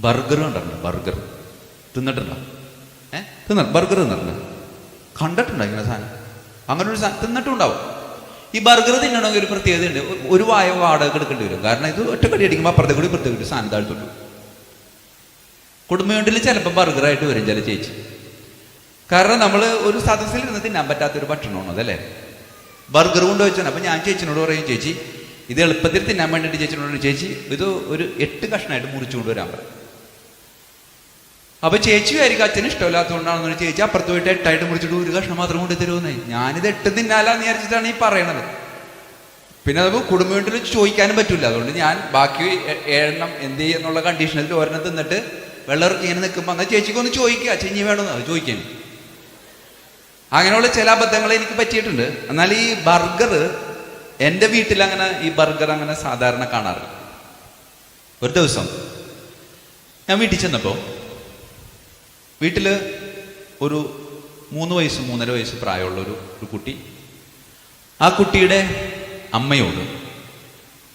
Burger കണ്ടിട്ടുണ്ട്? Burger. തിന്നിട്ടുണ്ടോ? ഏ? തിന്ന ബർഗർ തിന്നിട്ടുണ്ട്. കണ്ടിട്ടുണ്ടോ ഇങ്ങനെ സാധനം? അങ്ങനെ ഒരു സാധനം തിന്നിട്ടുണ്ടാവും. ഈ ബർഗർ തിന്നണമെങ്കിൽ ഒരു പ്രത്യേകതയുണ്ട്. ഒരു വായ വാടക എടുക്കേണ്ടി വരും. കാരണം ഇത് ഒറ്റക്കടി അടിക്കുമ്പോൾ അപ്പുറത്തെ കൂടി പ്രത്യേക ഒരു സാധനം താഴ്ത്തുള്ളൂ. കുടുംബയൂണ്ടിൽ ചിലപ്പോൾ ബർഗറായിട്ട് വരും ചില ചേച്ചി. കാരണം നമ്മൾ ഒരു സദസ്സിൽ ഇരുന്ന് തിന്നാൻ പറ്റാത്തൊരു ഭക്ഷണമാണ് അതല്ലേ ബർഗർ കൊണ്ട് വെച്ചാൽ അപ്പം ഞാൻ ചേച്ചിനോട് പറയും ചേച്ചി ഇത് എളുപ്പത്തിൽ തിന്നാൻ വേണ്ടിയിട്ട് ചേച്ചിനോട് ചേച്ചി ഇത് ഒരു എട്ട് കഷ്ണമായിട്ട് മുറിച്ചുകൊണ്ട് വരാൻ പറയും. അപ്പൊ ചേച്ചി ആയിരിക്കും അച്ഛന് ഇഷ്ടമില്ലാത്തതുകൊണ്ടാണെന്ന് ചേച്ചി അപ്പുറത്ത് പോയിട്ട് എട്ടായിട്ട് മുറിച്ചിട്ട് ഒരു കഷ്ണം മാത്രം കൊണ്ട് തരുമെന്നേ ഞാനിത് എട്ട് തിന്നാലാന്ന് വിചാരിച്ചിട്ടാണ് ഈ പറയണത്. പിന്നെ നമുക്ക് കുടുംബ വീട്ടിൽ ചോദിക്കാനും പറ്റില്ല അതുകൊണ്ട് ഞാൻ ബാക്കി എണ്ണം എന്ത് ചെയ്യുന്നുള്ള കണ്ടീഷനിൽ ഒരെണ്ണം തിന്നിട്ട് വെള്ളം ഇങ്ങനെ നിൽക്കുമ്പോൾ എന്നാൽ ചേച്ചിക്കൊന്ന് ചോദിക്കുക ചോദിക്കുക ഇനി വേണമെന്ന് അത് ചോദിക്കാൻ അങ്ങനെയുള്ള ചില അബദ്ധങ്ങൾ എനിക്ക് പറ്റിയിട്ടുണ്ട്. എന്നാൽ ഈ ബർഗർ എന്റെ വീട്ടിൽ അങ്ങനെ ഈ ബർഗർ അങ്ങനെ സാധാരണ കാണാറില്ല. ഒരു ദിവസം ഞാൻ വീട്ടിൽ ചെന്നപ്പോൾ വീട്ടിൽ ഒരു മൂന്ന് വയസ്സ് മൂന്നര വയസ്സ് പ്രായമുള്ള ഒരു ഒരു കുട്ടി. ആ കുട്ടിയുടെ അമ്മയോട്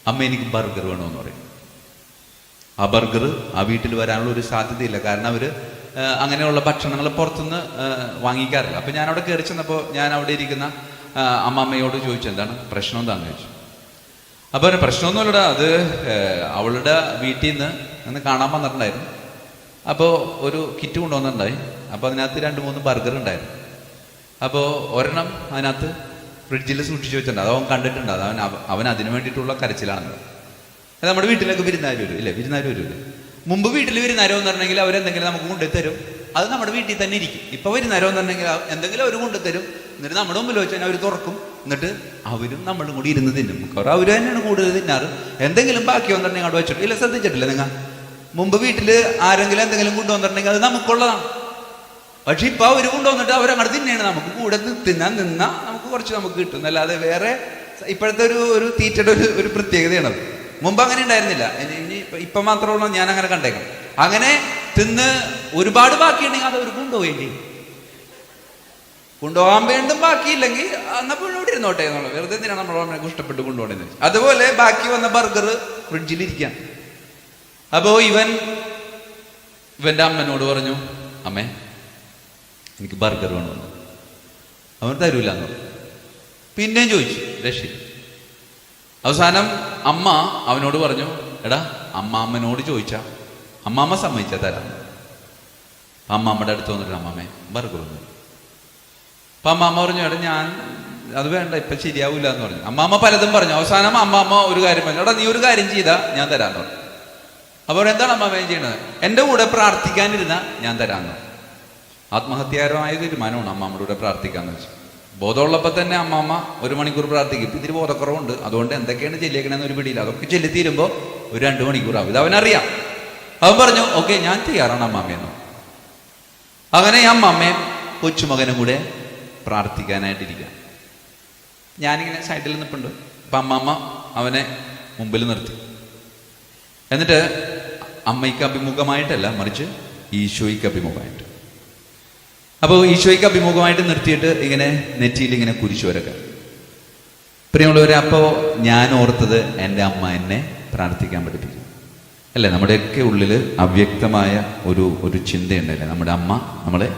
അമ്മ എനിക്ക് ബർഗർ വേണമെന്ന് പറയും. ആ ബർഗർ ആ വീട്ടിൽ വരാനുള്ള ഒരു സാധ്യതയില്ല. കാരണം അവർ അങ്ങനെയുള്ള ഭക്ഷണങ്ങൾ പുറത്തുനിന്ന് വാങ്ങിക്കാറില്ല. അപ്പം ഞാൻ കയറി ചെന്നപ്പോൾ ഞാൻ അവിടെ ഇരിക്കുന്ന അമ്മമ്മയോട് ചോദിച്ചു എന്താണ് പ്രശ്നം എന്താണെന്ന് ചോദിച്ചു? അപ്പോൾ പ്രശ്നമൊന്നുമില്ലടാ. അത് അവളുടെ വീട്ടിൽ നിന്ന് കാണാൻ വന്നിട്ടുണ്ടായിരുന്നു. അപ്പോൾ ഒരു കിറ്റ് കൊണ്ടുവന്നിട്ടുണ്ടായി. അപ്പോൾ അതിനകത്ത് രണ്ട് മൂന്ന് ബർഗർ ഉണ്ടായിരുന്നു. അപ്പോൾ ഒരെണ്ണം അതിനകത്ത് ഫ്രിഡ്ജിൽ സൂക്ഷിച്ചു വെച്ചിട്ടുണ്ട്. അത് അവൻ കണ്ടിട്ടുണ്ട്. അത് അവൻ അവ- അവൻ അതിന് വേണ്ടിയിട്ടുള്ള കരച്ചിലാണെന്ന്. അത് നമ്മുടെ വീട്ടിലേക്ക് വിരുന്നാരും വരും ഇല്ലേ? വിരുന്നാരും വരില്ലേ മുമ്പ് വീട്ടിൽ വിരുന്നാരോ എന്ന് പറഞ്ഞെങ്കിൽ അവരെന്തെങ്കിലും നമുക്ക് കൊണ്ടുതരും അത് നമ്മുടെ വീട്ടിൽ തന്നെ ഇരിക്കും. ഇപ്പോൾ വിരുന്നാരോ എന്ന് പറഞ്ഞെങ്കിൽ എന്തെങ്കിലും അവർ കൊണ്ടുതരും എന്നിട്ട് നമ്മുടെ മുമ്പിൽ വെച്ച് അവർ തുറക്കും. എന്നിട്ട് അവരും നമ്മളും കൂടി ഇരുന്ന് തിന്നും. അവർ തന്നെയാണ് കൂടുതൽ തിന്നാറ്. എന്തെങ്കിലും ബാക്കി വന്നിട്ടുണ്ടെങ്കിൽ അവിടെ വെച്ചിട്ട് ഇല്ല ശ്രദ്ധിച്ചിട്ടില്ല നിങ്ങൾ. മുമ്പ് വീട്ടിൽ ആരെങ്കിലും എന്തെങ്കിലും കൊണ്ടുവന്നിട്ടുണ്ടെങ്കിൽ അത് നമുക്കുള്ളതാണ്. പക്ഷെ ഇപ്പൊ അവർ കൊണ്ടുവന്നിട്ട് അവരങ്ങോട്ട് തിന്നെയാണ് നമുക്ക്. കൂടെ തിന്നാൻ നിന്നാ നമുക്ക് കുറച്ച് നമുക്ക് കിട്ടും. അല്ലാതെ വേറെ ഇപ്പോഴത്തെ ഒരു ഒരു തീറ്റയുടെ ഒരു ഒരു പ്രത്യേകതയാണ് അത്. മുമ്പ് അങ്ങനെ ഉണ്ടായിരുന്നില്ല. ഇനി ഇപ്പൊ- മാത്രമുള്ള ഞാൻ അങ്ങനെ കണ്ടേക്കാം. അങ്ങനെ തിന്ന് ഒരുപാട് ബാക്കിയുണ്ടെങ്കിൽ അത് അവർ കൊണ്ടുപോവുകയും കൊണ്ടുപോകാൻ വേണ്ടും ബാക്കിയില്ലെങ്കിൽ എന്നാ പിന്നെ ഇവിടെ ഇരുന്നോട്ടെ എന്നുള്ളത്. വെറുതെ എന്തിനാണ് നമ്മളെ ഇഷ്ടപ്പെട്ട് കൊണ്ടുപോകേണ്ടത് അതുപോലെ ബാക്കി വന്ന ബർഗർ ഫ്രിഡ്ജിൽ ഇരിക്കാൻ അപ്പോ ഇവൻ ഇവന്റെ അമ്മനോട് പറഞ്ഞു അമ്മേ എനിക്ക് ബർഗർ വേണമെന്ന് അവൻ തരൂല പിന്നെയും ചോദിച്ചു രക്ഷി. അവസാനം അമ്മ അവനോട് പറഞ്ഞു എടാ അമ്മാമ്മനോട് ചോദിച്ചാ അമ്മാമ്മ സമ്മതിച്ചാ തരാം അമ്മാമ്മയുടെ അടുത്ത് വന്നിട്ട് അമ്മാമ്മേ ബർഗർ വന്നു അപ്പൊ അമ്മാമ്മ പറഞ്ഞു എടാ ഞാൻ അത് വേണ്ട ഇപ്പൊ ശരിയാവൂല എന്ന് പറഞ്ഞു. അമ്മാമ്മ പലതും പറഞ്ഞു. അവസാനം അമ്മാമ്മ ഒരു കാര്യം പറഞ്ഞു എടാ നീ ഒരു കാര്യം ചെയ്താ ഞാൻ തരാന്ന് പറഞ്ഞു. അപ്പോൾ എന്താണ് അമ്മാമ്മ ചെയ്യണത്? എന്റെ കൂടെ പ്രാർത്ഥിക്കാനിരുന്ന ഞാൻ തരാന്ന്. ആത്മഹത്യാരമായ തീരുമാനമാണ് അമ്മാമ്മയുടെ കൂടെ പ്രാർത്ഥിക്കാന്ന് വെച്ചു. ബോധമുള്ളപ്പോൾ തന്നെ അമ്മാമ്മ ഒരു മണിക്കൂർ പ്രാർത്ഥിക്കും. ഇതിന് ബോധക്കുറവുണ്ട്. അതുകൊണ്ട് എന്തൊക്കെയാണ് ചെല്ലിയേക്കണമെന്ന് ഒരു പിടിയില്ല. അതൊക്കെ ചെല്ലി തീരുമ്പോൾ ഒരു രണ്ട് മണിക്കൂറാവും. ഇത് അവനറിയാം. അവൻ പറഞ്ഞു ഓക്കെ ഞാൻ തയ്യാറാണ് അമ്മാമ്മയെന്ന് അങ്ങനെ അമ്മാമ്മയും കൊച്ചുമകനും കൂടെ പ്രാർത്ഥിക്കാനായിട്ടിരിക്കുക. ഞാനിങ്ങനെ സൈഡിൽ നിൽപ്പുണ്ട്. അപ്പം അമ്മാമ്മ അവനെ മുമ്പിൽ നിർത്തി. എന്നിട്ട് അമ്മയ്ക്ക് അഭിമുഖമായിട്ടല്ല മറിച്ച് ഈശോയ്ക്ക് അഭിമുഖമായിട്ട്. അപ്പോൾ ഈശോയ്ക്ക് അഭിമുഖമായിട്ട് നിർത്തിയിട്ട് ഇങ്ങനെ നെറ്റിയിൽ ഇങ്ങനെ കുരിശു വരക്കുക പ്രിയമുള്ളവരെ അപ്പോൾ ഞാൻ ഓർത്തത് എന്റെ അമ്മ എന്നെ പ്രാർത്ഥിക്കാൻ പഠിപ്പിക്കും അല്ലേ? നമ്മുടെയൊക്കെ ഉള്ളിൽ അവ്യക്തമായ ഒരു ഒരു ചിന്തയുണ്ടല്ലേ? നമ്മുടെ അമ്മ നമ്മളെ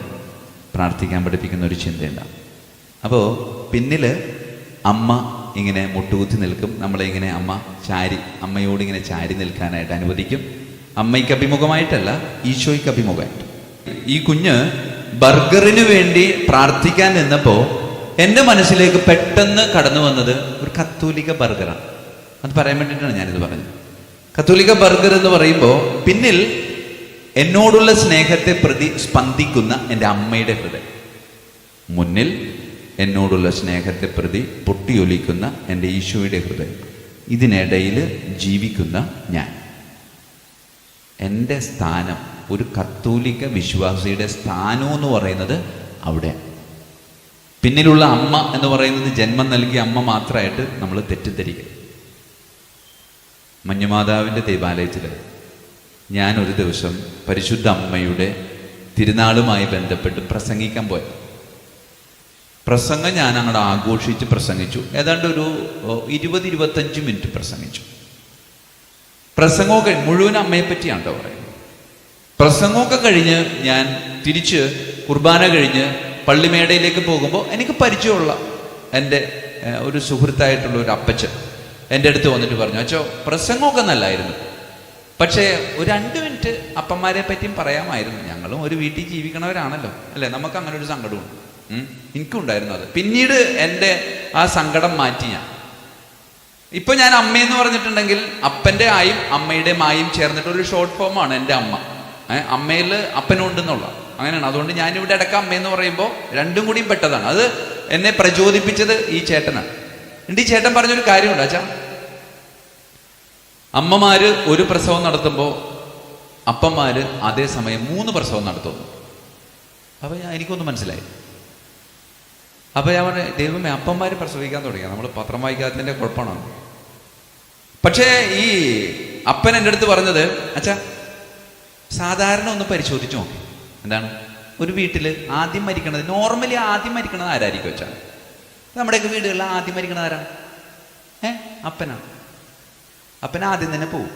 പ്രാർത്ഥിക്കാൻ പഠിപ്പിക്കുന്ന ഒരു ചിന്തയുണ്ടാവും അപ്പോൾ പിന്നിൽ അമ്മ ഇങ്ങനെ മുട്ടുകുത്തി നിൽക്കും. നമ്മളെ ഇങ്ങനെ അമ്മ ചാരി അമ്മയോട് ഇങ്ങനെ ചാരി നിൽക്കാനായിട്ട് അനുവദിക്കും. അമ്മയ്ക്ക് അഭിമുഖമായിട്ടല്ല ഈശോയ്ക്ക് അഭിമുഖമായിട്ട്. ഈ കുഞ്ഞ് ബർഗറിന് വേണ്ടി പ്രാർത്ഥിക്കാൻ നിന്നപ്പോൾ എന്റെ മനസ്സിലേക്ക് പെട്ടെന്ന് കടന്നു വന്നത് ഒരു കത്തോലിക്ക ബർഗറാണ്. അത് പറയാൻ വേണ്ടിയിട്ടാണ് ഞാനിത് പറഞ്ഞത്. കത്തോലിക്ക ബർഗർ എന്ന് പറയുമ്പോൾ പിന്നിൽ എന്നോടുള്ള സ്നേഹത്തെ പ്രതി സ്പന്ദിക്കുന്ന എന്റെ അമ്മയുടെ ഹൃദയം. മുന്നിൽ എന്നോടുള്ള സ്നേഹത്തെ പ്രതി പൊട്ടിയൊലിക്കുന്ന എന്റെ ഈശോയുടെ ഹൃദയം. ഇതിനിടയിൽ ജീവിക്കുന്ന ഞാൻ. എന്റെ സ്ഥാനം ഒരു കത്തോലിക്ക വിശ്വാസിയുടെ സ്ഥാനം എന്ന് പറയുന്നത് അവിടെ. പിന്നിലുള്ള അമ്മ എന്ന് പറയുന്നത് ജന്മം നൽകിയ അമ്മ മാത്രമായിട്ട് നമ്മൾ തെറ്റിദ്ധരിക്കും മഞ്ഞുമാതാവിന്റെ ദേവാലയത്തിൽ ഞാൻ ഒരു ദിവസം പരിശുദ്ധ അമ്മയുടെ തിരുനാളുമായി ബന്ധപ്പെട്ട് പ്രസംഗിക്കാൻ പോയത്. പ്രസംഗം ഞാൻ അങ്ങോട്ട് ആഘോഷിച്ച് പ്രസംഗിച്ചു. ഏതാണ്ട് ഒരു ഇരുപത് ഇരുപത്തഞ്ച് മിനിറ്റ് പ്രസംഗിച്ചു. പ്രസംഗമൊക്കെ മുഴുവൻ അമ്മയെ പറ്റിയാണ് കേട്ടോ പറയുന്നത്? പ്രസംഗമൊക്കെ കഴിഞ്ഞ് ഞാൻ തിരിച്ച് കുർബാന കഴിഞ്ഞ് പള്ളിമേടയിലേക്ക് പോകുമ്പോൾ എനിക്ക് പരിചയമുള്ള എന്റെ ഒരു സുഹൃത്തായിട്ടുള്ള ഒരു അപ്പച്ചൻ എന്റെ അടുത്ത് വന്നിട്ട് പറഞ്ഞു അച്ചോ പ്രസംഗമൊക്കെ നല്ലായിരുന്നു. പക്ഷേ ഒരു രണ്ട് മിനിറ്റ് അപ്പന്മാരെ പറ്റിയും പറയാമായിരുന്നു. ഞങ്ങളും ഒരു വീട്ടിൽ ജീവിക്കണവരാണല്ലോ. അല്ലേ? നമുക്ക് അങ്ങനെ ഒരു സങ്കടമുണ്ട് എനിക്കുണ്ടായിരുന്നു അത്. പിന്നീട് എന്റെ ആ സങ്കടം മാറ്റി ഞാൻ. ഇപ്പൊ ഞാൻ അമ്മയെന്ന് പറഞ്ഞിട്ടുണ്ടെങ്കിൽ അപ്പന്റെ ആയും അമ്മയുടെ മായും ചേർന്നിട്ട് ഒരു ഷോർട്ട് ഫോമാണ് എന്റെ അമ്മ. ഏഹ് അമ്മയിൽ അപ്പനുണ്ടെന്നുള്ള. അങ്ങനെയാണ്. അതുകൊണ്ട് ഞാൻ ഇവിടെ ഇടയ്ക്ക് അമ്മയെന്ന് പറയുമ്പോൾ രണ്ടും കൂടിയും പെട്ടതാണ്. അത് എന്നെ പ്രചോദിപ്പിച്ചത് ഈ ചേട്ടനാണ്. എന്നിട്ട് ഈ ചേട്ടൻ പറഞ്ഞൊരു കാര്യമുണ്ട് അച്ഛാ. അമ്മമാര് ഒരു പ്രസവം നടത്തുമ്പോൾ അപ്പന്മാര് അതേസമയം മൂന്ന് പ്രസവം നടത്തുന്നു. അപ്പൊ എനിക്കൊന്ന് മനസ്സിലായി. അപ്പൊ ഞാൻ പറഞ്ഞു ദൈവമേ അപ്പന്മാർ പ്രസവിക്കാൻ തുടങ്ങിയ? നമ്മൾ പത്രം വായിക്കാത്തതിന്റെ കുഴപ്പമാണ്? പക്ഷേ ഈ അപ്പൻ എന്റെ അടുത്ത് പറഞ്ഞത് അച്ഛാ സാധാരണ ഒന്ന് പരിശോധിച്ചു നോക്കി. എന്താണ്? ഒരു വീട്ടിൽ ആദ്യം മരിക്കണത് നോർമലി ആദ്യം മരിക്കണത് ആരായിരിക്കും വെച്ചാൽ നമ്മുടെയൊക്കെ വീടുകളിൽ ആദ്യം മരിക്കണത് ആരാണ് ഏ? അപ്പനാണ് അപ്പൻ ആദ്യം തന്നെ പോവും.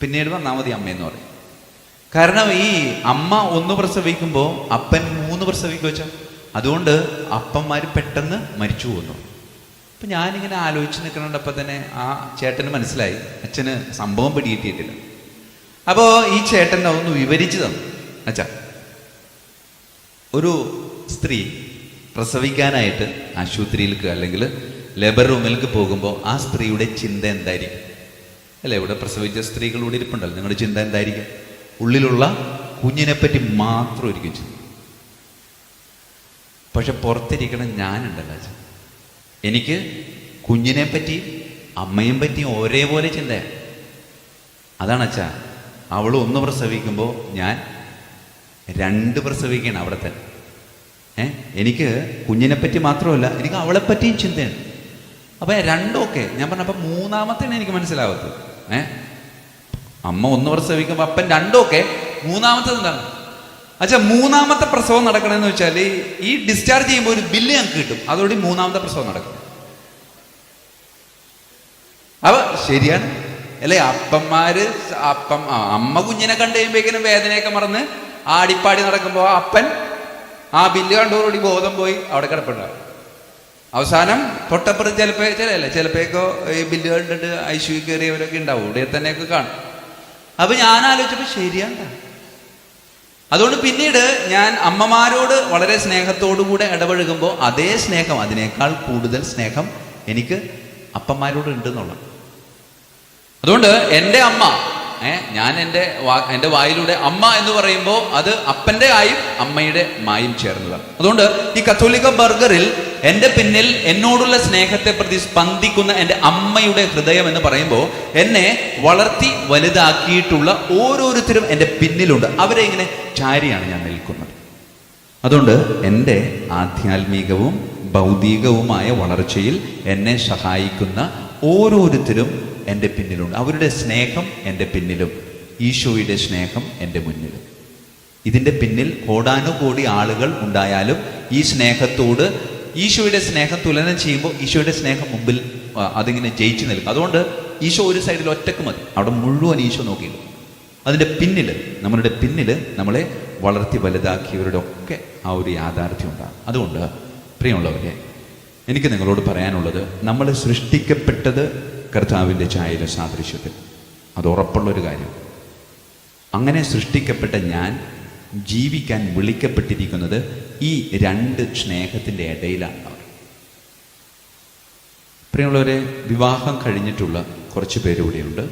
പിന്നീട് വന്നാൽ മതി അമ്മയെന്ന് പറയും. കാരണം ഈ അമ്മ ഒന്ന് പ്രസവിക്കുമ്പോൾ അപ്പൻ മൂന്ന് പ്രസവിക്കുക വെച്ചാൽ അതുകൊണ്ട് അപ്പന്മാർ പെട്ടെന്ന് മരിച്ചു പോകുന്നു അപ്പം ഞാനിങ്ങനെ ആലോചിച്ച് നിൽക്കണുണ്ടപ്പോൾ തന്നെ ആ ചേട്ടന് മനസ്സിലായി. അച്ഛന് സംഭവം പിടികിട്ടിയിട്ടില്ല. അപ്പോൾ ഈ ചേട്ടൻ ഒന്ന് വിവരിച്ചു തന്നു. അച്ഛാ ഒരു സ്ത്രീ പ്രസവിക്കാനായിട്ട് ആശുപത്രിയിലേക്ക് അല്ലെങ്കിൽ ലേബർ റൂമിലേക്ക് പോകുമ്പോൾ ആ സ്ത്രീയുടെ ചിന്ത എന്തായിരിക്കും? അല്ലേ ഇവിടെ പ്രസവിച്ച സ്ത്രീകൾ ഇവിടെ ഇരിപ്പുണ്ടല്ലോ. നിങ്ങളുടെ ചിന്ത എന്തായിരിക്കും? ഉള്ളിലുള്ള കുഞ്ഞിനെപ്പറ്റി മാത്രമായിരിക്കും ചിന്ത പക്ഷെ പുറത്തിരിക്കണം ഞാനുണ്ടല്ലോ അച്ഛൻ. എനിക്ക് കുഞ്ഞിനെ പറ്റി അമ്മയും പറ്റി ഒരേപോലെ ചിന്തയാണ് അതാണ് അച്ഛാ അവൾ ഒന്ന് പ്രസവിക്കുമ്പോൾ ഞാൻ രണ്ട് പ്രസവിക്കണം അവിടെ തന്നെ. ഏ എനിക്ക് കുഞ്ഞിനെ പറ്റി മാത്രമല്ല എനിക്ക് അവളെ പറ്റിയും ചിന്തയാണ് അപ്പൊ രണ്ടൊക്കെ ഞാൻ പറഞ്ഞ അപ്പൊ മൂന്നാമത്തെയാണ് എനിക്ക് മനസ്സിലാവത്തു ഏ അമ്മ ഒന്ന് പ്രസവിക്കുമ്പോൾ അപ്പൻ രണ്ടൊക്കെ മൂന്നാമത്തത് എന്താണ്? അച്ഛാ മൂന്നാമത്തെ പ്രസവം നടക്കണമെന്ന് വെച്ചാൽ ഈ ഡിസ്ചാർജ് ചെയ്യുമ്പോൾ ഒരു ബില്ല് ഞങ്ങൾക്ക് കിട്ടും. അതോടെ മൂന്നാമത്തെ പ്രസവം നടക്കും. അവ ശരിയാണ്. അല്ലേ അപ്പന്മാര് അപ്പം അമ്മ കുഞ്ഞിനെ കണ്ടു കഴിയുമ്പോഴേക്കിനും വേദനയൊക്കെ മറന്ന് ആടിപ്പാടി നടക്കുമ്പോൾ അപ്പൻ ആ ബില്ല് കണ്ടോടുകൂടി ബോധം പോയി അവിടെ കിടപ്പുണ്ടാവും. അവസാനം തൊട്ടപ്പുറത്ത് ചിലപ്പോ ചിലല്ലേ ചിലപ്പോ ഈ ബില്ല് കണ്ടിട്ട് ഐശ്വ കയറിയവരൊക്കെ ഉണ്ടാവും. ഇവിടെ തന്നെയൊക്കെ കാണും. അപ്പൊ ഞാൻ ആലോചിച്ചപ്പോ ശരിയാണ് അതുകൊണ്ട് പിന്നീട് ഞാൻ അമ്മമാരോട് വളരെ സ്നേഹത്തോടുകൂടെ ഇടപഴകുമ്പോൾ അതേ സ്നേഹം അതിനേക്കാൾ കൂടുതൽ സ്നേഹം എനിക്ക് അപ്പന്മാരോട് ഉണ്ടെന്നുള്ളത് അതുകൊണ്ട് എന്റെ അമ്മ ഏ ഞാൻ എന്റെ വാ എന്റെ വായിലൂടെ അമ്മ എന്ന് പറയുമ്പോൾ അത് അപ്പന്റെ ആയും അമ്മയുടെ മായും ചേർന്നതാണ്. അതുകൊണ്ട് ഈ കത്തോലിക്ക ബർഗറിൽ എന്റെ പിന്നിൽ എന്നോടുള്ള സ്നേഹത്തെ പ്രതി സ്പന്ദിക്കുന്ന എന്റെ അമ്മയുടെ ഹൃദയം എന്ന് പറയുമ്പോൾ എന്നെ വളർത്തി വലുതാക്കിയിട്ടുള്ള ഓരോരുത്തരും എന്റെ പിന്നിലുണ്ട്. അവരെ ഇങ്ങനെ ചാരിയാണ് ഞാൻ നിൽക്കുന്നത്. അതുകൊണ്ട് എന്റെ ആധ്യാത്മികവും ഭൗതികവുമായ വളർച്ചയിൽ എന്നെ സഹായിക്കുന്ന ഓരോരുത്തരും എന്റെ പിന്നിലുണ്ട്. അവരുടെ സ്നേഹം എന്റെ പിന്നിലും. ഈശോയുടെ സ്നേഹം എന്റെ മുന്നിലും. ഇതിന്റെ പിന്നിൽ കോടാനുകോടി ആളുകൾ ഉണ്ടായാലും ഈ സ്നേഹത്തോട് ഈശോയുടെ സ്നേഹം തുലനം ചെയ്യുമ്പോൾ ഈശോയുടെ സ്നേഹം മുമ്പിൽ അതിങ്ങനെ ജയിച്ചു നിൽക്കും. അതുകൊണ്ട് ഈശോ ഒരു സൈഡിൽ ഒറ്റയ്ക്ക് മതി. അവിടെ മുഴുവൻ ഈശോ നോക്കിയില്ല അതിന്റെ പിന്നിൽ നമ്മളുടെ പിന്നിൽ നമ്മളെ വളർത്തി വലുതാക്കിയവരുടെ ഒക്കെ ആ ഒരു യാഥാർത്ഥ്യം ഉണ്ടാകും. അതുകൊണ്ട് പ്രിയമുള്ളവരെ എനിക്ക് നിങ്ങളോട് പറയാനുള്ളത് നമ്മൾ സൃഷ്ടിക്കപ്പെട്ടത് കർത്താവിന്റെ ഛായയില സാദൃശ്യത്തിൽ. അത് ഉറപ്പുള്ളൊരു കാര്യം. അങ്ങനെ സൃഷ്ടിക്കപ്പെട്ട ഞാൻ ജീവിക്കാൻ വിളിക്കപ്പെട്ടിരിക്കുന്നത് ഈ രണ്ട് സ്നേഹത്തിന്റെ ഇടയിലാണ് അവർ. പ്രിയമുള്ളവരെ വിവാഹം കഴിഞ്ഞിട്ടുള്ള കുറച്ച് പേരുകൂടെയുണ്ട്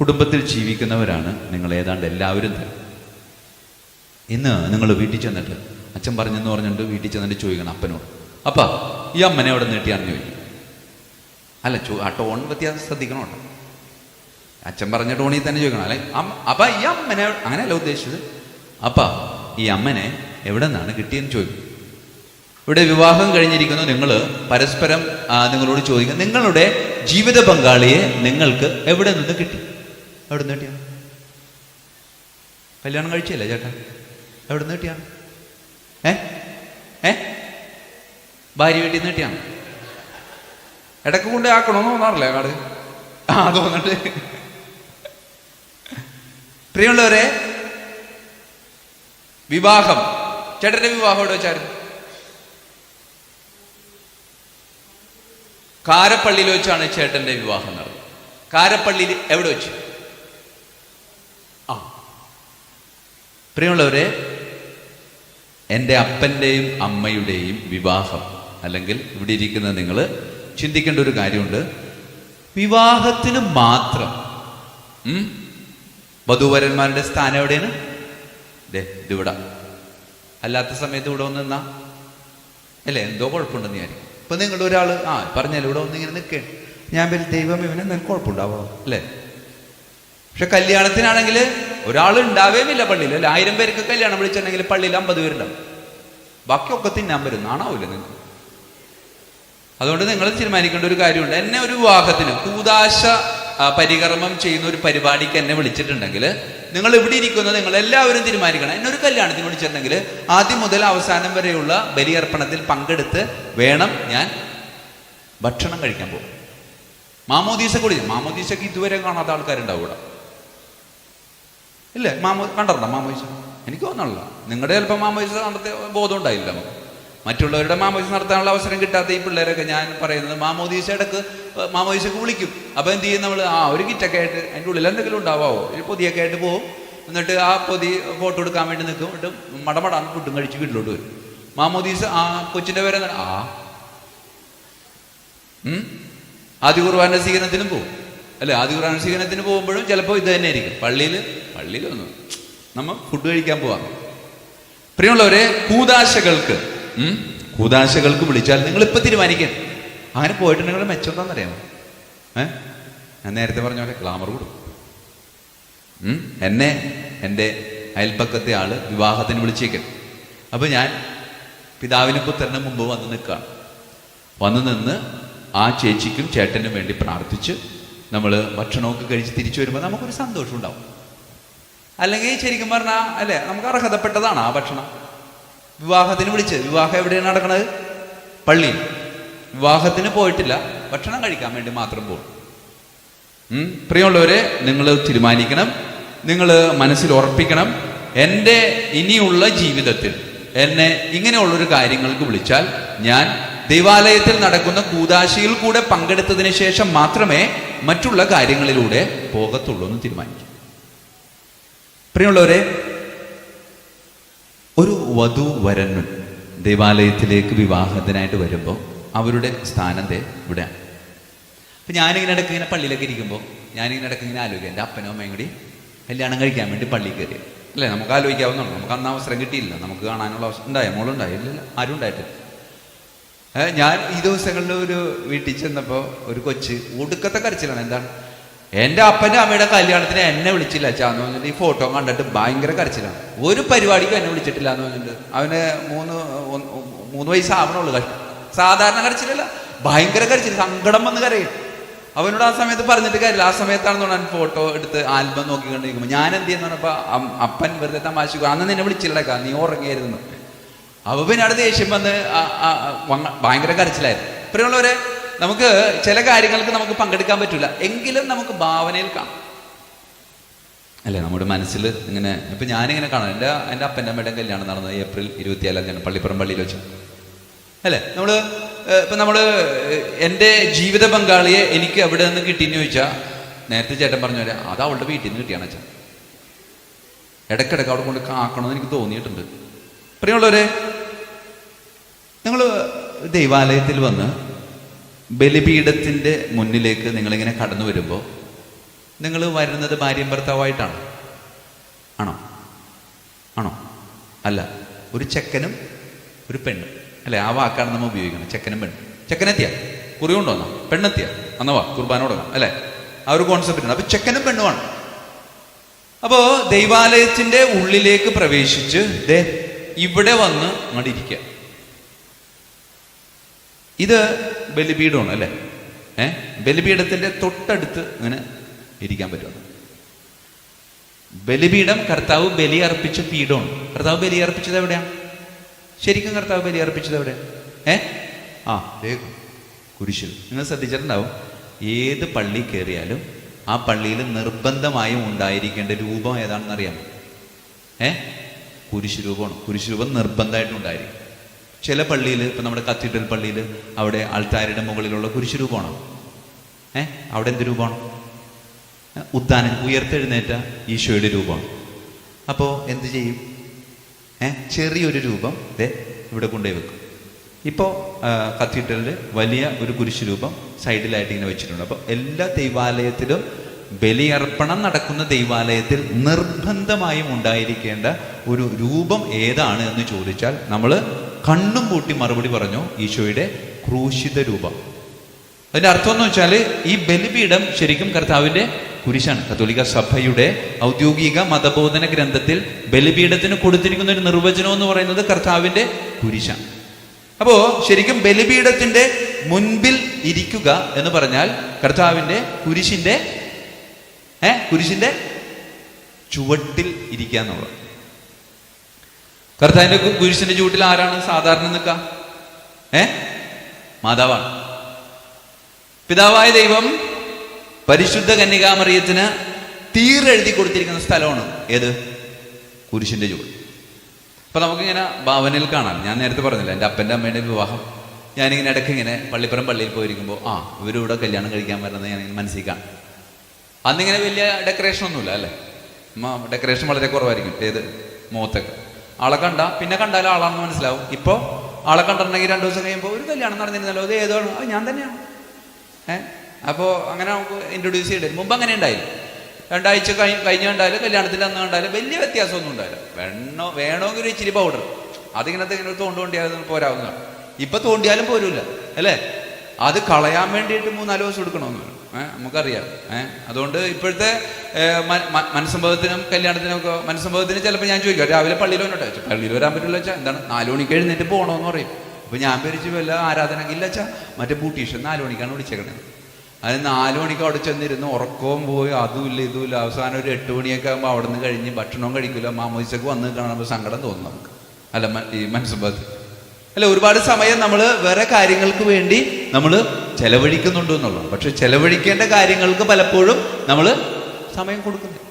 കുടുംബത്തിൽ ജീവിക്കുന്നവരാണ് നിങ്ങൾ ഏതാണ്ട് എല്ലാവരും തന്നെ. ഇന്ന് നിങ്ങൾ വീട്ടിൽ ചെന്നിട്ട് അച്ഛൻ പറഞ്ഞെന്ന് പറഞ്ഞിട്ട് വീട്ടിൽ ചെന്നിട്ട് ചോദിക്കണം അപ്പനോട്. അപ്പ ഈ അമ്മനെ അവിടെ നീട്ടിയാണെന്ന് ചോദിക്കും. അല്ല ചോ ആ ടോൺ വ്യത്യാസം ശ്രദ്ധിക്കണം കേട്ടോ അച്ഛൻ പറഞ്ഞ ടോണിൽ തന്നെ ചോദിക്കണം അല്ലെ? അപ്പ ഈ അമ്മനെ അങ്ങനെയല്ല ഉദ്ദേശിച്ചത്? അപ്പ ഈ അമ്മനെ എവിടെ നിന്നാണ് കിട്ടിയെന്ന് ചോദിക്കും. ഇവിടെ വിവാഹം കഴിഞ്ഞിരിക്കുന്നു നിങ്ങൾ പരസ്പരം നിങ്ങളോട് ചോദിക്കുക നിങ്ങളുടെ ജീവിത പങ്കാളിയെ നിങ്ങൾക്ക് എവിടെ നിന്ന് കിട്ടി? എവിടെ നിന്ന് കിട്ടിയാണ് കല്യാണം കഴിച്ചല്ലേ ചേട്ടാ? എവിടെ നിന്ന് കിട്ടിയാണ് ഏ? ഏ? ഭാര്യ വീട്ടിൽ നിന്ന് കിട്ടിയാണ്? ഇടയ്ക്ക് കൊണ്ട് ആക്കണമെന്ന് തോന്നാറില്ലേ കാട് ആ തോന്നിട്ട് പ്രിയമുള്ളവരെ വിവാഹം. ചേട്ടന്റെ വിവാഹം എവിടെ വെച്ചായിരുന്നു? കാരപ്പള്ളിയിൽ വെച്ചാണ് ചേട്ടന്റെ വിവാഹം നടന്നത്. കാരപ്പള്ളിയിൽ എവിടെ വെച്ച്? ആ. പ്രിയമുള്ളവരെ എന്റെ അപ്പന്റെയും അമ്മയുടെയും വിവാഹം അല്ലെങ്കിൽ ഇവിടെ ഇരിക്കുന്ന നിങ്ങൾ ചിന്തിക്കേണ്ട ഒരു കാര്യമുണ്ട്. വിവാഹത്തിന് മാത്രം വധുവരന്മാരുടെ സ്ഥാനം എവിടെയാണ്? ദേ ഇതിവിടെ അല്ലാത്ത സമയത്ത് ഇവിടെ വന്ന് നിന്നാ. അല്ലേ എന്തോ കുഴപ്പമുണ്ടെന്ന് വിചാരിക്കും. ഇപ്പൊ നിങ്ങളുടെ ഒരാൾ ആ പറഞ്ഞാൽ ഇവിടെ വന്ന് ഇങ്ങനെ നിൽക്കേ. ഞാൻ വലിയ ദൈവം ഇവനെ നിനക്ക് കുഴപ്പമുണ്ടാവോ? അല്ലേ? പക്ഷെ കല്യാണത്തിനാണെങ്കിൽ ഒരാൾ ഉണ്ടാവേമില്ല പള്ളിയിൽ. അല്ലെ ആയിരം പേർക്ക് കല്യാണം വിളിച്ചിട്ടുണ്ടെങ്കിൽ പള്ളിയിൽ അമ്പത് പേരുണ്ടാവും. ബാക്കിയൊക്കെ തിന്നാൻ വരും നാണാവില്ല നിങ്ങൾക്ക് അതുകൊണ്ട് നിങ്ങൾ തീരുമാനിക്കേണ്ട ഒരു കാര്യമുണ്ട്. എന്നെ ഒരു വിവാഹത്തിന് കൂതാശ പരികർമ്മം ചെയ്യുന്ന ഒരു പരിപാടിക്ക് എന്നെ വിളിച്ചിട്ടുണ്ടെങ്കിൽ നിങ്ങൾ ഇവിടെ ഇരിക്കുന്നത് നിങ്ങൾ എല്ലാവരും തീരുമാനിക്കണം. എന്നെ ഒരു കല്യാണത്തിന് വിളിച്ചിട്ടുണ്ടെങ്കിൽ ആദ്യം മുതൽ അവസാനം വരെയുള്ള ബലിയർപ്പണത്തിൽ പങ്കെടുത്ത് വേണം ഞാൻ ഭക്ഷണം കഴിക്കാൻ പോകും. മാമോദീസ കൂടി മാമോദീസക്ക് ഇതുവരെ കാണാത്ത ആൾക്കാരുണ്ടാവും ഇവിടെ. ഇല്ലേ? മാമോ കണ്ടിട്ടുണ്ടോ മാമോദീസ? എനിക്ക് തോന്നണില്ല നിങ്ങളുടെ ചിലപ്പോൾ മാമോദീസ കണ്ടത്തെ ബോധം ഉണ്ടായില്ല നമുക്ക്. മറ്റുള്ളവരുടെ മാമോദീസ നടത്താനുള്ള അവസരം കിട്ടാത്ത ഈ പിള്ളേരൊക്കെ ഞാൻ പറയുന്നത് മാമോദീസ ഇടയ്ക്ക് മാമോദീസക്ക് വിളിക്കും. അപ്പോൾ എന്ത് ചെയ്യും നമ്മൾ ആ ഒരു കിറ്റൊക്കെ ആയിട്ട് അതിന്റെ ഉള്ളിൽ എന്തെങ്കിലും ഉണ്ടാവാമോ ഒരു പൊതിയൊക്കെ ആയിട്ട് പോകും എന്നിട്ട് ആ പൊതി ഫോട്ടോ എടുക്കാൻ വേണ്ടി നിൽക്കും. എന്നിട്ട് മടമടാണ് ഫുഡും കഴിച്ച് വീട്ടിലോട്ട് വരും. മാമോദീസ ആ കൊച്ചിന്റെ പേരെ ആ? ആദ്യ കുർബാന സ്വീകരണത്തിനും പോകും അല്ലെ? ആദ്യ കുർബാന സ്വീകരണത്തിന് പോകുമ്പോഴും ചിലപ്പോൾ ഇത് തന്നെ ആയിരിക്കും. പള്ളിയിൽ പള്ളിയിലൊന്നും നമ്മൾ ഫുഡ് കഴിക്കാൻ പോവാം. പ്രിയമുള്ളവരെ കൂതാശകൾക്ക് കൂതാശകൾക്ക് വിളിച്ചാൽ നിങ്ങൾ ഇപ്പൊ തീരുമാനിക്കാൻ. അങ്ങനെ പോയിട്ടുണ്ടെങ്കിൽ മെച്ചം എന്താണെന്നറിയാമോ ഏ? ഞാൻ നേരത്തെ പറഞ്ഞ പോലെ ഗ്ലാമർ കൊടുക്കും. എന്നെ എന്റെ അയൽപ്പക്കത്തെ ആൾ വിവാഹത്തിന് വിളിച്ചേക്കും അപ്പൊ ഞാൻ പിതാവിനും പുത്രനും മുമ്പ് വന്ന് നിൽക്കുകയാണ് വന്ന് നിന്ന് ആ ചേച്ചിക്കും ചേട്ടനും വേണ്ടി പ്രാർത്ഥിച്ച് നമ്മൾ ഭക്ഷണമൊക്കെ കഴിച്ച് തിരിച്ചു വരുമ്പോൾ നമുക്കൊരു സന്തോഷം ഉണ്ടാവും അല്ലെങ്കിൽ ശരിക്കും പറഞ്ഞാൽ അല്ലേ നമുക്ക് അർഹതപ്പെട്ടതാണ് ആ ഭക്ഷണം. വിവാഹത്തിന് വിളിച്ചത് വിവാഹം എവിടെയാണ് നടക്കുന്നത് പള്ളിയിൽ വിവാഹത്തിന് പോയിട്ടില്ല. ഭക്ഷണം കഴിക്കാൻ വേണ്ടി മാത്രം പോകും. പ്രിയമുള്ളവരെ നിങ്ങൾ തീരുമാനിക്കണം. നിങ്ങൾ മനസ്സിൽ ഉറപ്പിക്കണം. എന്റെ ഇനിയുള്ള ജീവിതത്തിൽ എന്നെ ഇങ്ങനെയുള്ളൊരു കാര്യങ്ങൾക്ക് വിളിച്ചാൽ ഞാൻ ദൈവാലയത്തിൽ നടക്കുന്ന കൂതാശയിൽ കൂടെ പങ്കെടുത്തതിന് ശേഷം മാത്രമേ മറ്റുള്ള കാര്യങ്ങളിലൂടെ പോകത്തുള്ളൂ എന്ന് തീരുമാനിക്കും. പ്രിയമുള്ളവരെ ഒരു വധു വരനും ദേവാലയത്തിലേക്ക് വിവാഹത്തിനായിട്ട് വരുമ്പോൾ അവരുടെ സ്ഥാനം ദേ ഇവിടെയാണ് അപ്പം ഞാനിങ്ങനെ ഇടയ്ക്ക് ഇങ്ങനെ പള്ളിയിലേക്ക് ഇരിക്കുമ്പോൾ ഞാനിങ്ങനെ ഇടയ്ക്ക് ഇങ്ങനെ ആലോചിക്കാം. എന്റെ അപ്പനും അമ്മയും കൂടി കല്യാണം കഴിക്കാൻ വേണ്ടി പള്ളിയിൽ കയറി. അല്ലേ? നമുക്ക് ആലോചിക്കാവുന്നുള്ളൂ നമുക്ക് അന്ന് അവസരം കിട്ടിയില്ല. നമുക്ക് കാണാനുള്ള അവസരം ഉണ്ടായ. മോളുണ്ടായി ഇല്ലല്ലോ ആരും ഉണ്ടായിട്ടില്ല. ഞാൻ ഈ ദിവസങ്ങളിൽ ഒരു വീട്ടിൽ ചെന്നപ്പോൾ ഒരു കൊച്ച് ഒടുക്കത്തെ കരച്ചിലാണ്. എന്താണ്? എന്റെ അപ്പന്റെ അമ്മയുടെ കല്യാണത്തിന് എന്നെ വിളിച്ചില്ല. അച്ഛാന്ന് പറഞ്ഞിട്ട് ഈ ഫോട്ടോ കണ്ടിട്ട് ഭയങ്കര കരച്ചിലാണ്. ഒരു പരിപാടിക്കും എന്നെ വിളിച്ചിട്ടില്ല എന്ന് പറഞ്ഞിട്ട്. അവന് മൂന്ന് മൂന്ന് വയസ്സാവണുള്ളൂ കഷ്ടം സാധാരണ കരച്ചിലല്ല ഭയങ്കര കരച്ചിൽ സങ്കടം വന്ന് കരയും. അവനോട് ആ സമയത്ത് പറഞ്ഞിട്ട് കാര്യമില്ല. ആ സമയത്താണെന്ന് പറഞ്ഞാൽ ഫോട്ടോ എടുത്ത് ആൽബം നോക്കിക്കൊണ്ടിരിക്കുമ്പോൾ ഞാൻ എന്ത് ചെയ്യുന്ന അപ്പൻ വെറുതെ തമാശ അന്ന് നിന്നെ വിളിച്ചില്ലടക്കാ നീ ഉറങ്ങിയായിരുന്നു. അപ്പൊ പിന്നെ അവിടെ ദേഷ്യം വന്ന് ഭയങ്കര കരച്ചിലായിരുന്നു. പ്രിയമുള്ളവരെ നമുക്ക് ചില കാര്യങ്ങൾക്ക് നമുക്ക് പങ്കെടുക്കാൻ പറ്റില്ല എങ്കിലും നമുക്ക് ഭാവനയിൽ കാണാം. അല്ലേ നമ്മുടെ മനസ്സിൽ ഇങ്ങനെ ഇപ്പൊ ഞാനിങ്ങനെ കാണാം. എന്റെ എന്റെ അപ്പന്റെ അമ്മയുടെ കല്യാണം നടന്നത് ഏപ്രിൽ ഇരുപത്തിയാലാം തീയതി പള്ളിപ്പുറം പള്ളിയിൽ വെച്ച്. അല്ലേ നമ്മൾ ഇപ്പൊ നമ്മൾ ഏഹ്, എന്റെ ജീവിത പങ്കാളിയെ എനിക്ക് എവിടെ നിന്ന് കിട്ടിയെന്ന് ചോദിച്ചാൽ നേരത്തെ ചേട്ടൻ പറഞ്ഞു പോലെ അത് അവളുടെ വീട്ടിൽ നിന്ന് കിട്ടിയാണ് അച്ഛൻ. ഇടയ്ക്കിടയ്ക്ക് അവിടെ കൊണ്ട് കാക്കണമെന്ന് എനിക്ക് തോന്നിയിട്ടുണ്ട്. പ്രിയമുള്ളവരെ നിങ്ങൾ ദൈവാലയത്തിൽ വന്ന് ബലിപീഠത്തിന്റെ മുന്നിലേക്ക് നിങ്ങളിങ്ങനെ കടന്നു വരുമ്പോൾ നിങ്ങൾ വരുന്നത് ഭാര്യയും ഭർത്താവായിട്ടാണ് ആണോ? ആണോ? അല്ല ഒരു ചെക്കനും ഒരു പെണ്ണും. അല്ലെ ആ വാക്കാണ് നമ്മൾ ഉപയോഗിക്കുന്നത് ചെക്കനും പെണ്ണും. ചെക്കനെത്തിയ? കുറി കൊണ്ടുവന്നോ പെണ്ണെത്തിയ? അന്ന് വാ കുർബാന തുടങ്ങാം അല്ലെ? ആ ഒരു കോൺസെപ്റ്റ് ഉണ്ട്. അപ്പൊ ചെക്കനും പെണ്ണുമാണ്. അപ്പോൾ ദൈവാലയത്തിന്റെ ഉള്ളിലേക്ക് പ്രവേശിച്ച് ദേ ഇവിടെ വന്ന് അങ്ങോട്ട് ഇരിക്കുക. ഇത് ബലിപീഠമാണ് അല്ലേ? ഏ? ബലിപീഠത്തിന്റെ തൊട്ടടുത്ത് ഇങ്ങനെ ഇരിക്കാൻ പറ്റും ബലിപീഠം കർത്താവ് ബലി അർപ്പിച്ച പീഠമാണ്. കർത്താവ് ബലി അർപ്പിച്ചത് എവിടെയാണ് ശരിക്കും കർത്താവ് ബലി അർപ്പിച്ചത് എവിടെ? ഏ? ആ വേഗം കുരിശിൽ. നിങ്ങൾ ശ്രദ്ധിച്ചിട്ടുണ്ടാവും. ഏത് പള്ളി കയറിയാലും ആ പള്ളിയിൽ നിർബന്ധമായും ഉണ്ടായിരിക്കേണ്ട രൂപം ഏതാണെന്ന് അറിയാം ഏ കുരിശുരൂപമാണ് കുരിശുരൂപം നിർബന്ധമായിട്ടുണ്ടായിരിക്കും ചില പള്ളിയിൽ ഇപ്പം നമ്മുടെ കത്തീഡ്രൽ പള്ളിയിൽ അവിടെ ആൾത്താരുടെ മുകളിലുള്ള കുരിശ് രൂപമാണ്? ഏ? അവിടെ എന്ത് രൂപമാണ്? ഉത്താനൻ ഉത്താനം ഉയർത്തെഴുന്നേറ്റ ഈശോയുടെ രൂപമാണ്. അപ്പോൾ എന്ത് ചെയ്യും? ഏ ചെറിയൊരു രൂപം ദേ ഇവിടെ കൊണ്ടുപോയി വെക്കും. ഇപ്പോൾ കത്തീഡ്രലിൽ വലിയ ഒരു കുരിശ് രൂപം സൈഡിലായിട്ട് ഇങ്ങനെ വെച്ചിട്ടുണ്ട്. അപ്പോൾ എല്ലാ ദൈവാലയത്തിലും ബലിയർപ്പണം നടക്കുന്ന ദൈവാലയത്തിൽ നിർബന്ധമായും ഉണ്ടായിരിക്കേണ്ട ഒരു രൂപം ഏതാണ് എന്ന് ചോദിച്ചാൽ നമ്മൾ കണ്ണും പൂട്ടി മറുപടി പറഞ്ഞു ഈശോയുടെ ക്രൂശിത രൂപം. അതിന്റെ അർത്ഥം എന്ന് വെച്ചാൽ ഈ ബലിപീഠം ശരിക്കും കർത്താവിന്റെ കുരിശാണ്. കത്തോലിക്ക സഭയുടെ ഔദ്യോഗിക മതബോധന ഗ്രന്ഥത്തിൽ ബലിപീഠത്തിന് കൊടുത്തിരിക്കുന്ന ഒരു നിർവചനം എന്ന് പറയുന്നത് കർത്താവിന്റെ കുരിശാണ്. അപ്പോൾ ശരിക്കും ബലിപീഠത്തിന്റെ മുൻപിൽ ഇരിക്കുക എന്ന് പറഞ്ഞാൽ കർത്താവിന്റെ കുരിശിന്റെ ഏ കുരിശിന്റെ ചുവട്ടിൽ ഇരിക്കുക എന്നുള്ളത് കർത്താവിന്റെ കുരിശിന്റെ ചൂട്ടിൽ ആരാണ് സാധാരണ നിൽക്കുക? ഏ? മാതാവാണ്. പിതാവായ ദൈവം പരിശുദ്ധ കന്യകാമറിയത്തിന് തീരെഴുതി കൊടുത്തിരിക്കുന്ന സ്ഥലമാണ്. ഏത്? കുരിശിന്റെ ചൂട് അപ്പൊ നമുക്കിങ്ങനെ ഭാവനയിൽ കാണാം. ഞാൻ നേരത്തെ പറഞ്ഞില്ല എന്റെ അപ്പന്റെ അമ്മയുടെ വിവാഹം. ഞാനിങ്ങനെ ഇടയ്ക്ക് ഇങ്ങനെ പള്ളിപ്പുറം പള്ളിയിൽ പോയിരിക്കുമ്പോൾ ആ ഇവരിവിടെ കല്യാണം കഴിക്കാൻ വരുന്നത് ഞാൻ മനസ്സിൽ കാണും. അന്നിങ്ങനെ വലിയ ഡെക്കറേഷൻ ഒന്നുമില്ല അല്ലേ? ഡെക്കറേഷൻ വളരെ കുറവായിരിക്കും. ഏത്? മുഖത്തൊക്കെ ആളെ കണ്ട പിന്നെ കണ്ടാലും ആളാണെന്ന് മനസ്സിലാവും. ഇപ്പോൾ ആളെ കണ്ടിട്ടുണ്ടെങ്കിൽ രണ്ടു ദിവസം കഴിയുമ്പോൾ ഒരു കല്യാണം നടന്നിരുന്നല്ലോ അത് ഏതോ അത് ഞാൻ തന്നെയാണ്. ഏഹ് അപ്പോൾ അങ്ങനെ നമുക്ക് ഇൻട്രൊഡ്യൂസ് ചെയ്യേണ്ടി? മുമ്പ് അങ്ങനെ ഉണ്ടായില്ല. രണ്ടാഴ്ച കഴി കഴിഞ്ഞ് കണ്ടാലും കല്യാണത്തിന്റെ അന്ന് കണ്ടാലും വലിയ വ്യത്യാസമൊന്നും ഉണ്ടായില്ല വേണോ വേണമെങ്കിൽ ഒരു ഇച്ചിരി പൗഡർ അതിങ്ങനത്തെ ഇങ്ങനെ തോണ്ട് തോണ്ടിയാൽ പോരാവുന്നതാണ്. ഇപ്പം തോണ്ടിയാലും പോരൂല. അല്ലേ? അത് കളയാൻ വേണ്ടിയിട്ട് മൂന്നാൽ ദിവസം എടുക്കണമെന്ന് ഏഹ് നമുക്കറിയാം. അതുകൊണ്ട് ഇപ്പോഴത്തെ മനസ്സംഭവത്തിനും കല്യാണത്തിനും ഒക്കെ മനസ്സംഭവത്തിന് ചിലപ്പോൾ ഞാൻ ചോദിക്കാം രാവിലെ പള്ളിയിൽ വന്നോട്ടെ? പള്ളിയിൽ വരാൻ പറ്റില്ല വെച്ചാൽ എന്താണ്? നാലു മണിക്ക് എഴുന്നേറ്റ് പോകണമെന്ന് പറയും. അപ്പൊ ഞാൻ പേരിച്ച് വല്ല ആരാധന ഇല്ല വെച്ചാൽ മറ്റേ ബൂട്ടീഷൻ നാലു മണിക്കാണ് വിളിച്ചേക്കണത് അത് നാലു മണിക്ക് അവിടെ ചെന്നിരുന്ന് ഉറക്കവും പോയി അതുമില്ല ഇതുമില്ല അവസാനം ഒരു എട്ട് മണിയൊക്കെ ആകുമ്പോൾ അവിടെ നിന്ന് കഴിഞ്ഞ് ഭക്ഷണവും കഴിക്കില്ല മാമോദിച്ചൊക്കെ വന്ന് കാണുമ്പോൾ സങ്കടം തോന്നുന്നു നമുക്ക്. അല്ല ഈ മനസ്സംഭവത്തിൽ അല്ല ഒരുപാട് സമയം നമ്മൾ വേറെ കാര്യങ്ങൾക്ക് വേണ്ടി നമ്മൾ ചെലവഴിക്കുന്നുണ്ട് എന്നുള്ളതാണ്. പക്ഷെ ചെലവഴിക്കേണ്ട കാര്യങ്ങൾക്ക് പലപ്പോഴും നമ്മൾ സമയം കൊടുക്കുന്നില്ല.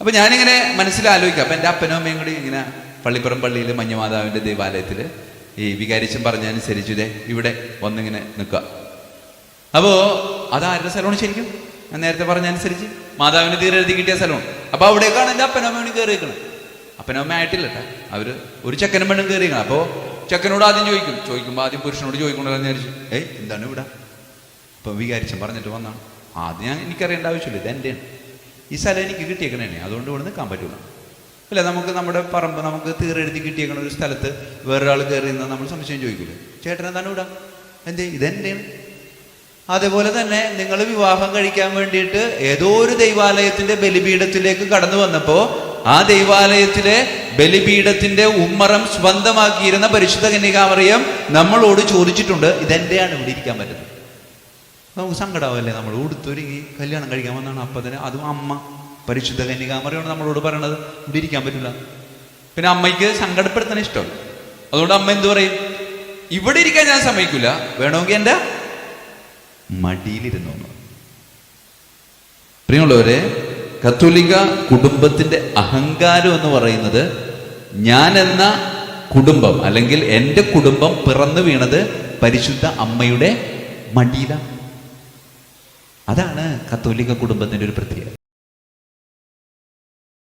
അപ്പം ഞാനിങ്ങനെ മനസ്സിലാലോചിക്കാം. അപ്പം എന്റെ അപ്പനും അമ്മയും കൂടി ഇങ്ങനെ പള്ളിപ്പുറം പള്ളിയിൽ മഞ്ഞമാതാവിന്റെ ദേവാലയത്തിൽ ഈ വികാരിച്ചൻ പറഞ്ഞതനുസരിച്ച് ഇതേ ഇവിടെ വന്നിങ്ങനെ നിൽക്കുക. അപ്പോൾ അതാരുടെ സ്ഥലമാണ് ശരിക്കും? ഞാൻ നേരത്തെ പറഞ്ഞതനുസരിച്ച് മാതാവിന് തീരെ എഴുതി കിട്ടിയ സ്ഥലമാണ്. അപ്പോൾ അവിടേക്കാണ് എന്റെ അപ്പനും അമ്മയും അപ്പനമ്മ ആയിട്ടില്ല കേട്ടോ അവർ ഒരു ചെക്കനും പെണ്ണും കയറിയേക്കണം നിൽക്കണം അപ്പോ ചെക്കനോട് ആദ്യം ചോദിക്കും. ചോദിക്കുമ്പോൾ ആദ്യം പുരുഷനോട് ചോദിക്കണമെന്ന് വിചാരിച്ചു. ഏയ് എന്താണ് ഇവിടെ? അപ്പൊ വികാരിച്ചൻ പറഞ്ഞിട്ട് വന്നാണ്. ആദ്യം ഞാൻ എനിക്കറിയേണ്ട ആവശ്യമില്ല ഇത് എന്റെയാണ് ഈ സ്ഥലം എനിക്ക് കിട്ടിയേക്കണേ അതുകൊണ്ട് ഇവിടെ നിൽക്കാൻ പറ്റൂല. അല്ല നമുക്ക് നമ്മുടെ പറമ്പ് നമുക്ക് തീരെഴുതി കിട്ടിയേക്കണ ഒരു സ്ഥലത്ത് വേറൊരാൾ കയറി നിന്നാൽ നമ്മൾ സംശയം ചോദിക്കില്ലേ ചേട്ടൻ എന്താണ് ഇവിടെ? എന്തേ ഇതെന്റെയാണ് അതേപോലെ തന്നെ നിങ്ങൾ വിവാഹം കഴിക്കാൻ വേണ്ടിയിട്ട് ഏതോ ഒരു ദൈവാലയത്തിന്റെ ബലിപീഠത്തിലേക്ക് കടന്നു വന്നപ്പോ ആ ദൈവാലയത്തിലെ ബലിപീഠത്തിന്റെ ഉമ്മറം സ്വന്തമാക്കിയിരുന്ന പരിശുദ്ധ കന്യകാമറിയം നമ്മളോട് ചോദിച്ചിട്ടുണ്ട് ഇതെന്റെയാണ് ഇവിടെ ഇരിക്കാൻ പറ്റുന്നത്? നമുക്ക് സങ്കടമാവല്ലേ നമ്മൾ ഉടുത്തൊരുങ്ങി കല്യാണം കഴിക്കാൻ വന്നാണ് അപ്പത്തിന് അതും അമ്മ. പരിശുദ്ധ കന്യകാമറിയാണ് നമ്മളോട് പറയണത്. ഇവിടെ ഇരിക്കാൻ പറ്റില്ല. പിന്നെ അമ്മയ്ക്ക് സങ്കടപ്പെടുത്താൻ ഇഷ്ടം. അതുകൊണ്ട് അമ്മ എന്തു പറയും? ഇവിടെ ഇരിക്കാൻ ഞാൻ സമ്മതിക്കില്ല വേണമെങ്കിൽ എന്റെ മടിയിലിരുന്നു. പ്രിയമുള്ളവരെ കത്തോലിക്ക കുടുംബത്തിന്റെ അഹങ്കാരം എന്ന് പറയുന്നത് ഞാൻ എന്ന കുടുംബം അല്ലെങ്കിൽ എന്റെ കുടുംബം പിറന്നു വീണത് പരിശുദ്ധ അമ്മയുടെ മടിയിലാണ്. അതാണ് കത്തോലിക്ക കുടുംബത്തിന്റെ ഒരു പ്രത്യേകത.